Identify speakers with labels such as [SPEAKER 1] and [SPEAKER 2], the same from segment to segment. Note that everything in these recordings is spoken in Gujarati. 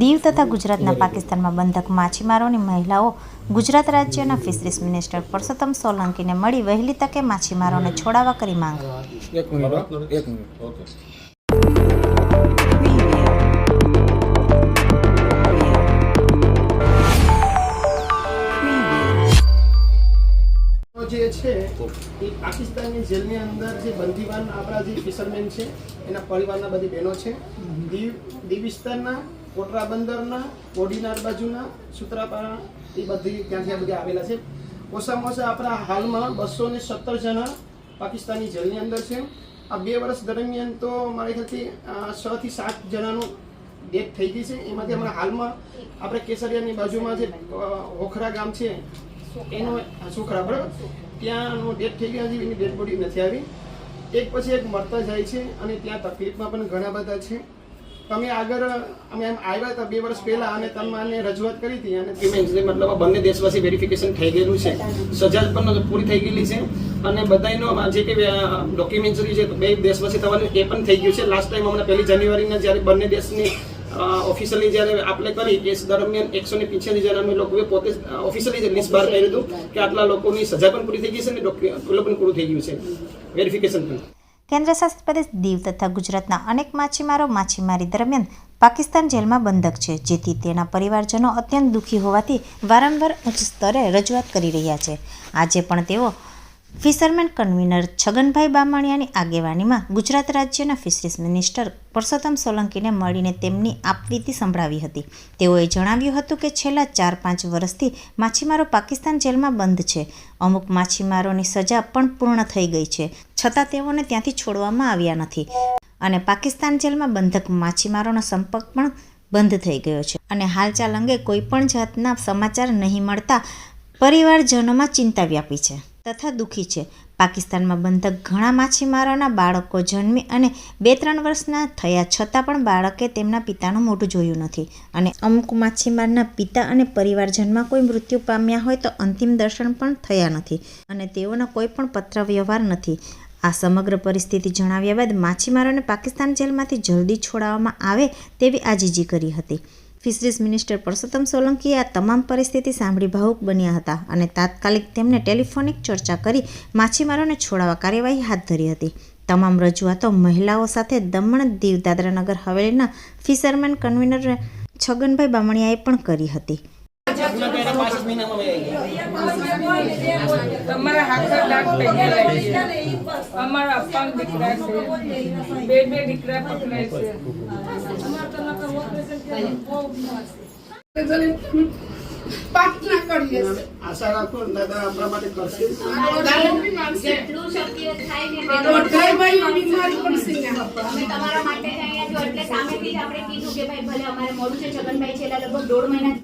[SPEAKER 1] દીવ તથા ગુજરાતના પાકિસ્તાનમાં બંધક માછીમારોની મહિલાઓ ગુજરાત રાજ્યના ફિશરીઝ મિનિસ્ટર પરસોત્તમ સોલંકીને મળી વહેલી તકે માછીમારોને છોડાવવા કરી માંગ.
[SPEAKER 2] એક મિનિટ એક મિનિટ
[SPEAKER 3] ઓકે.
[SPEAKER 4] જે છે એ પાકિસ્તાનની જેલની અંદર જે બંદીવાન આપણા જે ફિશરમેન છે એના પરિવારના બધી બહેનો છે. દીવ દીવ વિસ્તારના કોટરા બંદરના, કોડીનાર બાજુના સુત્રાપાડા એ બધી ત્યાંથી આ બધા આવેલા છે. ઓછામાં ઓછા આપણા હાલમાં બસો ને સત્તર જણા પાકિસ્તાની જેલની અંદર છે. આ બે વર્ષ દરમિયાન તો મારા ખ્યાલથી છ થી સાત જણાનું ડેથ થઈ ગઈ છે. એમાંથી અમારા હાલમાં આપણે કેસરિયાની બાજુમાં જે ઓખરા ગામ છે, એનો છોકરા બરાબર? ત્યાંનો ડેથ થઈ ગયા હજી એની ડેડ બોડી નથી આવી. એક પછી એક મરતા જાય છે અને ત્યાં તકલીફમાં પણ ઘણા બધા છે. તમે આગળ, અમે એમ આવ્યા હતા બે વર્ષ પહેલા અને તમને રજૂઆત કરી હતી અને એટલે મતલબ બંને દેશવાસી વેરિફિકેશન થઈ ગયેલું છે. સજા પણ પૂરી થઈ ગયેલી છે. અને બધાનો જે કે ડોક્યુમેન્ટરી છે બે દેશવાસી થવાનું એ પણ થઈ ગયું છે. લાસ્ટ ટાઈમ હમણાં પહેલી જાન્યુઆરીના જ્યારે બંને દેશની ઓફિશિયલી જ્યારે આપણે કરી કેસ દરમિયાન એકસો ને જ્યારે અમે લોકોએ પોતે ઓફિશિયલી લિસ્ટ બહાર કર્યું હતું કે આટલા લોકોની સજા પણ પૂરી થઈ ગઈ છે અને પણ પૂરું થઈ ગયું છે. વેરિફિકેશન પણ.
[SPEAKER 1] કેન્દ્ર શાસિત પ્રદેશ દીવ તથા ગુજરાતના અનેક માછીમારો માછીમારી દરમિયાન પાકિસ્તાન જેલમાં બંધક છે, જેથી તેના પરિવારજનો અત્યંત દુઃખી હોવાથી વારંવાર ઉચ્ચ સ્તરે રજૂઆત કરી રહ્યા છે. આજે પણ તેઓ ફિશરમેન કન્વીનર છગનભાઈ બામણિયાની આગેવાનીમાં ગુજરાત રાજ્યના ફિશરીઝ મિનિસ્ટર પરસોત્તમ સોલંકીને મળીને તેમની આપવીતી સંભળાવી હતી. તેઓએ જણાવ્યું હતું કે છેલ્લા ચાર પાંચ વર્ષથી માછીમારો પાકિસ્તાન જેલમાં બંધ છે. અમુક માછીમારોની સજા પણ પૂર્ણ થઈ ગઈ છે. છતાં તેઓને ત્યાંથી છોડવામાં આવ્યા નથી. અને પાકિસ્તાન જેલમાં બંધક માછીમારોનો સંપર્ક પણ બંધ થઈ ગયો છે. અને હાલચાલ અંગે કોઈ પણ જાતના સમાચાર નહીં મળતા પરિવારજનોમાં ચિંતા વ્યાપી છે. તથા દુઃખી છે. પાકિસ્તાનમાં બંધક ઘણા માછીમારોના બાળકો જન્મી અને બે ત્રણ વર્ષના થયા છતાં પણ બાળકે તેમના પિતાનું મોઢું જોયું નથી. અને અમુક માછીમારના પિતા અને પરિવારજનમાં કોઈ મૃત્યુ પામ્યા હોય તો અંતિમ દર્શન પણ થયા નથી. અને તેઓનો કોઈ પણ પત્ર વ્યવહાર નથી. આ સમગ્ર પરિસ્થિતિ જણાવ્યા બાદ માછીમારોને પાકિસ્તાન જેલમાંથી જલ્દી છોડાવવામાં આવે તેવી આજીજી કરી હતી. ફિશરીઝ મિનિસ્ટર પરસોત્તમ સોલંકીએ આ તમામ પરિસ્થિતિ સાંભળી ભાવુક બન્યા હતા અને તાત્કાલિક તેમને ટેલિફોનિક ચર્ચા કરી માછીમારોને છોડાવવા કાર્યવાહી હાથ ધરી હતી. તમામ રજૂઆતો મહિલાઓ સાથે દમણ દીવ દાદરાનગર હવેલીના ફિશરમેન કન્વીનર છગનભાઈ બામણિયાએ પણ કરી હતી.
[SPEAKER 5] તમારા હાથા દાગ થઈ છે અમારા અપાંગ દીકરા છે. બે બે દીકરા પકડાય છે.
[SPEAKER 6] પ્રાર્થના કરીએ
[SPEAKER 4] આશા રાખો દાદા આપણા માટે કરશે.
[SPEAKER 7] જેટલું શક્ય થાય ને
[SPEAKER 6] દોઢાઈ મહિનો બીમારી પડશે
[SPEAKER 7] અમે તમારા માટે અહીંયા છો. એટલે સામેથી જ આપણે કીધું કે ભાઈ ભલે અમારે મોડું છે છગનભાઈ છેલ્લા લગભગ દોઢ મહિના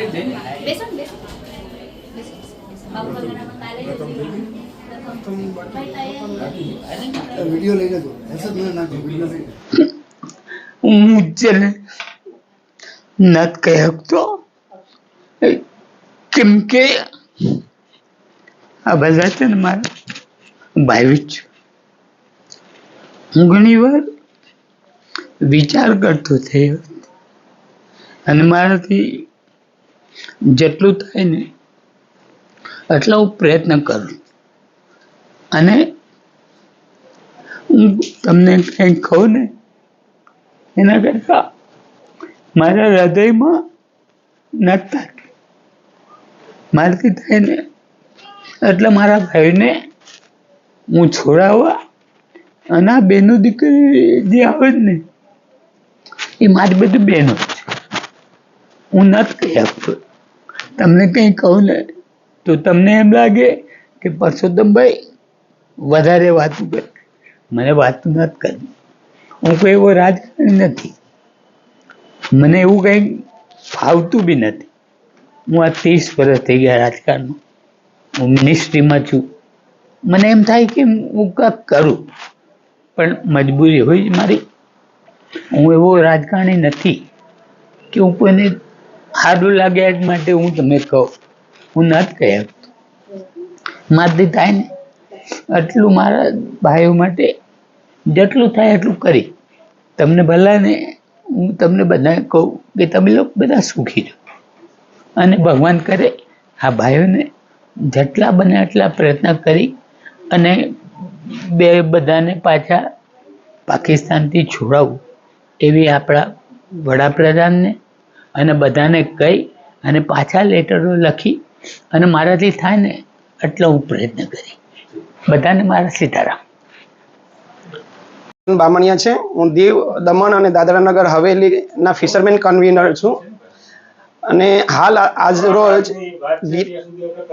[SPEAKER 7] બેસો ને? બેસો
[SPEAKER 8] વીડિયો મને વીડિયો
[SPEAKER 9] હું કહી શકતો કેમ કે આ બધા છે ને મારા ભાઈ જ. છે. હું ઘણી વાર વિચાર કરતો થયો. અને મારાથી જેટલું થાય ને એટલો પ્રયત્ન કરું. અને હું તમને કંઈ કહું ને, એના કરતા મારા હૃદયમાં નતા મારથી થાય ને એટલે મારા ભાઈને હું છોડાવવા અને આ બહેનો દીકરી જે આવે ને એ મારી બધી બહેનો છે. હું નથી કહી શકતો. તમને કંઈ કહું ને, તો તમને એમ લાગે કે પરસોત્તમભાઈ વધારે વાતું કરે. મને વાતું નથી કરવી. હું કોઈ એવો રાજકારણી નથી. મને એવું કંઈ ફાવતું બી નથી. હું આ ત્રીસ વર્ષ થઈ ગયા રાજકારણમાં. હું મિનિસ્ટ્રીમાં છું. મને એમ થાય કે હું કંઈક કરું, પણ મજબૂરી હોય મારી. હું એવો રાજકારણી નથી કે હું કોઈને સારું લાગે એટ માટે હું તમે કહું. હું નથી કહી શકતો. મારાથી થાય ને એટલું મારા ભાઈઓ માટે જેટલું થાય એટલું કરી. તમને ભલાને હું તમને બધાને કહું કે તમે લોકો બધા સુખી રહો. અને ભગવાન કરે આ ભાઈઓને જેટલા બને એટલા પ્રયત્ન કરી અને બે બધાને પાછા પાકિસ્તાનથી છોડાવવું એવી આપણા વડાપ્રધાનને અને બધાને કહી અને પાછા લેટરો લખી અને મારાથી થાય ને એટલો હું પ્રયત્ન કરી. બધાને મારા સીતારામ.
[SPEAKER 4] બામણિયા છે. હું દીવ, દમણ અને દાદરાનગર હવેલીના ફિશરમેન કન્વીનર છું. અને હાલ આજ રોજ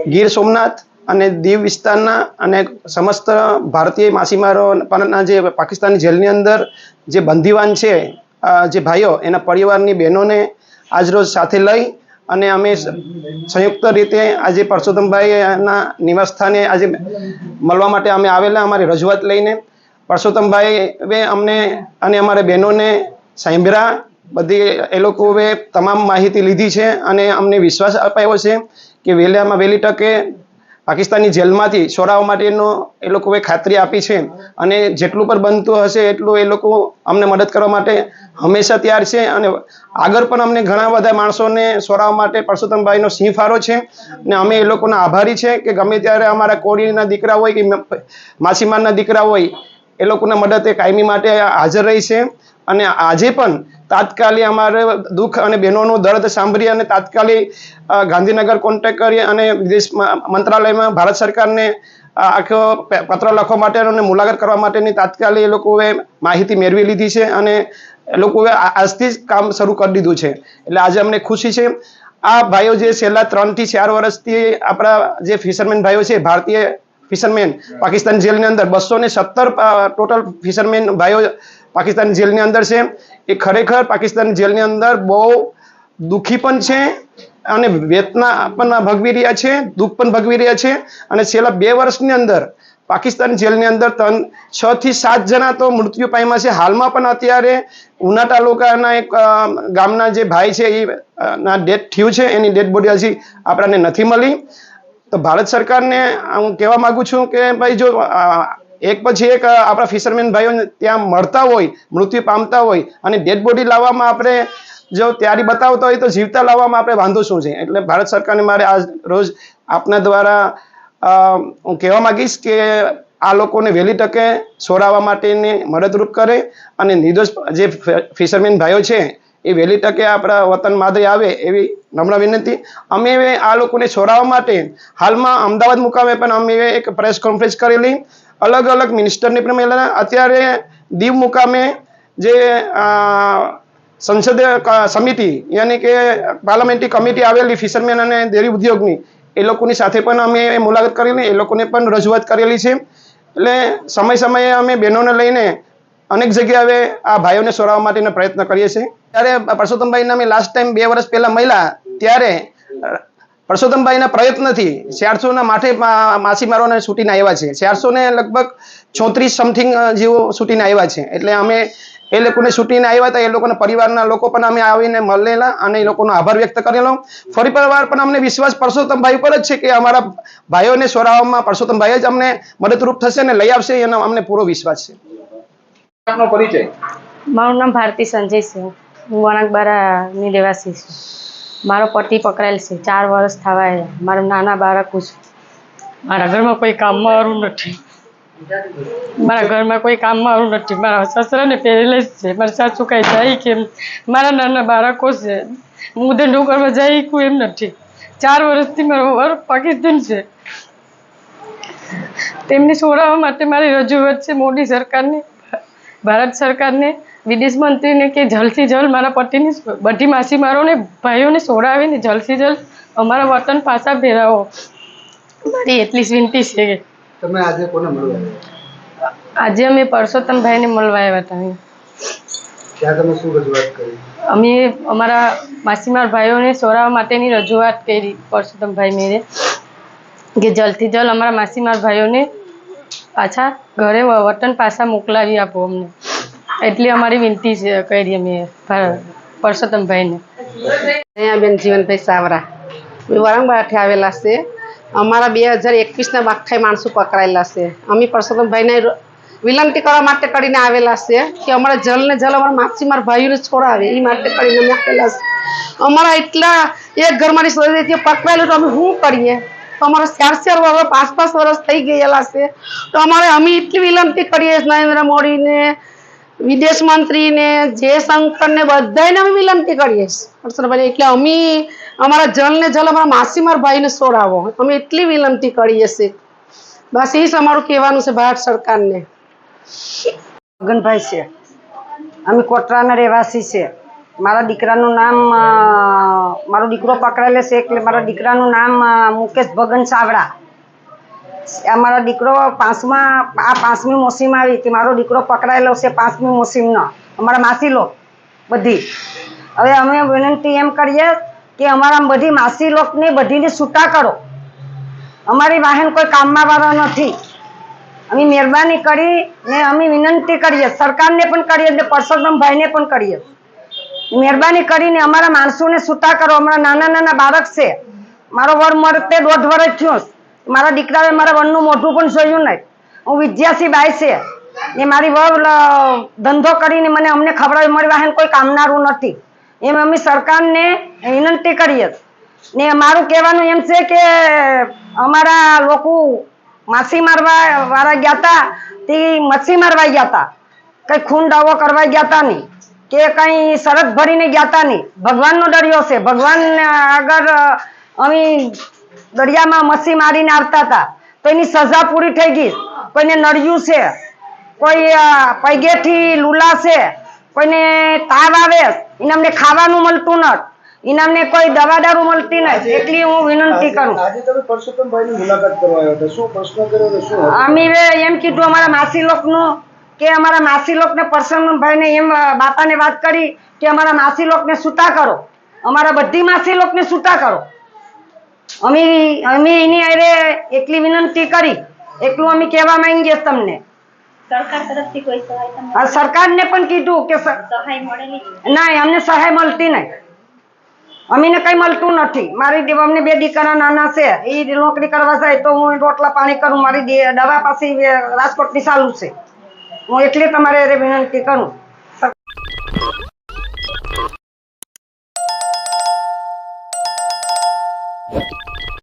[SPEAKER 4] ગીર- સોમનાથ અને દીવ વિસ્તારના અને સમસ્ત ભારતીય માછીમારોના જે પાકિસ્તાની જેલની અંદર જે બંદીવાન છે જે ભાઈઓ, એના પરિવારની બહેનોને આજરોજ સાથે લઈ અને અમે સંયુક્ત રીતે આજે પરસોત્તમભાઈના નિવાસસ્થાને આજે મળવા માટે અમે આવેલા, અમારી રજૂઆત લઈને. પરસોત્તમભાઈ એ અમને અને અમારા બહેનોને સાંભળ્યા, બધી એ લોકોએ તમામ માહિતી લીધી છે અને અમને વિશ્વાસ અપાયો છે કે વહેલામાં વહેલી તકે પાકિસ્તાની જેલમાંથી છોડાવવા માટેનો એ લોકોએ ખાતરી આપી છે અને જેટલું પણ બનતું હશે એટલું એ લોકો અમને મદદ કરવા માટે હંમેશા તૈયાર છે અને આગળ પણ અમને ઘણા બધા માણસોને છોડાવવા માટે પરસોત્તમભાઈનો સિંહ ફારો છે અને અમે એ લોકોના આભારી છે કે ગમે ત્યારે અમારા કોળીના દીકરા હોય કે માછીમારના દીકરા હોય એ લોકોના મદદ એ કાયમી માટે હાજર રહી છે અને આજે પણ તાત્કાલિક અમારે દુઃખ અને બહેનોનું દર્દ સાંભળી અને તાત્કાલિક ગાંધીનગર કોન્ટેક્ટ કરી અને વિદેશ મંત્રાલયમાં ભારત સરકારને આખો પત્ર લખવા માટે અને મુલાકાત કરવા માટેની તાત્કાલિક એ લોકોએ માહિતી મેળવી લીધી છે અને એ લોકોએ આજથી જ કામ શરૂ કરી દીધું છે. એટલે આજે અમને ખુશી છે. આ ભાઈઓ જે છેલ્લા ત્રણથી ચાર વર્ષથી આપણા જે ફિશરમેન ભાઈઓ છે, ભારતીય ફિશરમેન. પાકિસ્તાન જેલની અંદર બસો ને સત્તર ટોટલ ફિશરમેન ભાઈઓ પાકિસ્તાન જેલની અંદર છે. એ ખરેખર પાકિસ્તાન જેલની અંદર બહુ દુઃખી પણ છે અને વેતના પણ ભગવી રહ્યા છે દુઃખ પણ ભગવી રહ્યા છે. અને છેલ્લા બે વર્ષની અંદર પાકિસ્તાન જેલની અંદર ત્રણ છ થી સાત જણા તો મૃત્યુ પામ્યા છે. હાલમાં પણ અત્યારે ઉના તાલુકાના એક ગામના જે ભાઈ છે એ અ, ના ડેથ થયું છે. એની ડેડ બોડી હજી આપણને નથી મળી. તો ભારત સરકારને હું કહેવા માગું છું કે ભાઈ જો એક પછી એક આપણા ફિશરમેન ભાઈઓ ત્યાં મળતા હોય, મૃત્યુ પામતા હોય અને ડેડ બોડી લાવવામાં આપણે જો તૈયારી બતાવતા હોય તો જીવતા લાવવામાં આપણે વાંધો શું છે? એટલે ભારત સરકારને મારે આજ રોજ આપના દ્વારા હું કહેવા માગીશ કે આ લોકોને વહેલી તકે છોડાવવા માટેની મદદરૂપ કરે અને નિર્દોષ જે ફિશરમેન ભાઈઓ છે એ વહેલી તકે આપણા વતન માદરે આવે એવી નમ્ર વિનંતી. અમે આ લોકોને છોડાવવા માટે હાલમાં અમદાવાદ મુકામે પણ અમે એક પ્રેસ કોન્ફરન્સ કરેલી. અલગ અલગ મિનિસ્ટરને પણ મળેલા અત્યારે દીવ મુકામે જે સંસદીય સમિતિ યાની કે પાર્લામેન્ટરી કમિટી આવેલી ફિશરમેન અને ડેરી ઉદ્યોગની, એ લોકોની સાથે પણ અમે મુલાકાત કરેલી. એ લોકોને પણ રજૂઆત કરેલી છે. એટલે સમય સમયે અમે બહેનોને લઈને અનેક જગ્યાએ આ ભાઈઓને સોરાવવા માટેનો પ્રયત્ન કરીએ છીએ. ત્યારે પરસોત્તમભાઈને અમે લાસ્ટ ટાઈમ બે વર્ષ પહેલા મળ્યા, ત્યારે પરસોત્તમભાઈના પ્રયત્નથી ચારસોના માથે માછીમારોને છૂટીને આવ્યા છે. ચારસોને લગભગ ચોત્રીસ સમથિંગ જેવો છૂટીને આવ્યા છે. એટલે અમે એ લોકોને છૂટીને આવ્યા હતા, એ લોકોના પરિવારના લોકો પણ અમે આવીને મળેલા અને એ લોકોનો આભાર વ્યક્ત કરેલો. ફરી વાર પણ અમને વિશ્વાસ પરસોત્તમભાઈ પર જ છે કે અમારા ભાઈઓને સોરાવવામાં પરસોત્તમભાઈ જ અમને મદદરૂપ થશે અને લઈ આવશે એનો અમને પૂરો વિશ્વાસ છે.
[SPEAKER 10] આપનો પરિચય?
[SPEAKER 11] મારું નામ ભારતી સંજય છે. હું વણાકબારાની રહેવાસી છું. મારો પતિ પકડાયેલ છે. ચાર વર્ષ થવા આવ્યા. મારા નાના બાળકો છે. મારા ઘરમાં કોઈ કામમાં મારું નથી. મારા ઘરમાં કોઈ કામમાં મારું નથી. મારા સસરાને પહેરેલે જ છે. મારા સાસુ કાંઈ જાય કેમ? મારા નાના બાળકો છે. હું ધંધો કરવા જઈ કોઈ એમ નથી. ચાર વર્ષથી મારો વર પાકિસ્તાન છે. તેમને છોડાવવા માટે મારી રજૂઆત છે મોદી સરકારને. ભારત સરકારને વિદેશ મંત્રીને કે જલ્દથી જલ્દ મારા પતિની બધી માછીમારોને ભાઈઓને સોડાવીને જલ્દથી જલ્દ અમારા વતન પાછા ફેરાવો. મારી એટલી જ વિનંતી છે.
[SPEAKER 8] તમે આજે કોને મળવા
[SPEAKER 11] આજે અમે પરસોત્તમભાઈને મળવા આવ્યા હતા
[SPEAKER 8] તમે શું રજૂઆત કરી?
[SPEAKER 11] અમે અમારા માછીમાર ભાઈઓને છોડાવવા માટેની રજૂઆત કરી પરસોત્તમભાઈ મેરે કે જલ્દથી જલ્દ અમારા માછીમાર ભાઈઓને પાછા ઘરે વતન પાછા મોકલાવી આપો અમને. એટલી અમારી વિનંતી છે, કરી અમે ભા- અહીંયા
[SPEAKER 6] બેન જીવનભાઈ સાવરા. વારંવાર આવેલા છે. અમારા બે હજાર એકવીસના બાખાઈ માણસો પકડાયેલા છે. અમે પરસોત્તમભાઈને વિનંતી કરવા માટે કરીને આવેલા છે કે અમારા જલ ને જલ અમારા માછીમાર ભાઈઓને છોડાવે. એ માટે કરીને આવેલા છે. અમારા એટલા એક ઘરમાંની સદસ્ય પકડાયેલું તો અમે શું કરીએ? તો અમારે ચાર ચાર વર્ષ પાંચ પાંચ વર્ષ થઈ ગયેલા છે. તો અમારે અમે એટલી વિનંતી કરીએ નરેન્દ્ર મોદીને, વિદેશ મંત્રીને, જયશંકરને, બધાને અમે વિનંતી કરીએ છીએ. એટલે અમે અમારા જલને જલ અમારા માસીમાર ભાઈને છોડાવો અમે એટલી વિનંતી કરીએ છીએ. બસ એ જ અમારું કહેવાનું છે ભારત સરકારને.
[SPEAKER 3] ગગનભાઈ છે. અમે કોટરાના રહેવાસી છે. મારા દીકરાનું નામ મારો દીકરો પકડાયેલો છે એટલે મારા દીકરાનું નામ મુકેશ ભગન સાવડા મારો દીકરો પાંચમા, આ પાંચમી મોસીમાં આવી કે મારો દીકરો પકડાયેલો છે પાંચમી મોસીમનો. અમારા માસી લોક બધી. હવે અમે વિનંતી એમ કરીએ કે અમારા બધી માસી લોકને બધીને છૂટા કરો. અમારી વાહન કોઈ કામમાં વાળો નથી. અમે મહેરબાની કરી ને અમે વિનંતી કરીએ. સરકારને પણ કરીએ ને પરસોત્તમભાઈને પણ કરીએ. મહેરબાની કરીને અમારા માણસોને છૂટા કરો. અમારા નાના નાના બાળક છે. મારો વર મરતે દોઢ વર્ષ થયો. મારા દીકરાએ મારા વરનું મોઢું પણ જોયું નહીં. હું વિદ્યાસી બાઈ છે. ને મારી વહુ ધંધો કરીને મને અમને ખબર મારી વાહન કોઈ કામનારું નથી. એમ અમે સરકારને વિનંતી કરીએ. ને મારું કહેવાનું એમ છે કે, અમારા લોકો માછી મારવા વાળા ગયા હતા તે મચ્છી મારવા ગયા હતા કઈ ખૂન દાવો કરવા ગયા હતા નહીં. કે કઈ શરત ભરીને ગયા તા નહીં. ભગવાનનો દરિયો છે. ભગવાન આગળ અમે દરિયામાં મસી મારીને આવતા હતા તો એની સજા પૂરી થઈ ગઈ. કોઈને નળિયું છે કોઈ પૈગેથી લૂલા છે કોઈને તાવ આવે એને અમને ખાવાનું મળતું નથી એને અમને કોઈ દવા દારૂ મળતી નથી એટલી હું વિનંતી કરું.
[SPEAKER 8] આજે તમે પરસોત્તમભાઈની મુલાકાત કરવા આવ્યા હતા. શું પ્રશ્ન કર્યો હતો? શું
[SPEAKER 3] અમે એમ કીધું અમારા માસી લોકનું કે અમારા માસી લોકને પ્રસન્નભાઈને એમ બાપાને વાત કરી કે અમારા માસી લોકને સૂતા કરો. અમારા બધી માસી લોકને સૂતા કરો. અમે અમે એની અરે એટલી વિનંતી કરી. એટલું અમે કહેવા માંગીએ તમને.
[SPEAKER 7] સરકાર તરફથી કોઈ સહાય
[SPEAKER 3] સરકારને પણ કીધું કે
[SPEAKER 7] સહાય મળેલી
[SPEAKER 3] ના અમને સહાય મળતી નહીં. અમીને કઈ મળતું નથી. મારી દેવ અમને બે દીકરા નાના છે. એ નોકરી કરવા જાય તો હું રોટલા પાણી કરું મારી દવા પાછી રાજકોટની ચાલુ છે. હું એટલે તમારે રે વિનંતી કરું.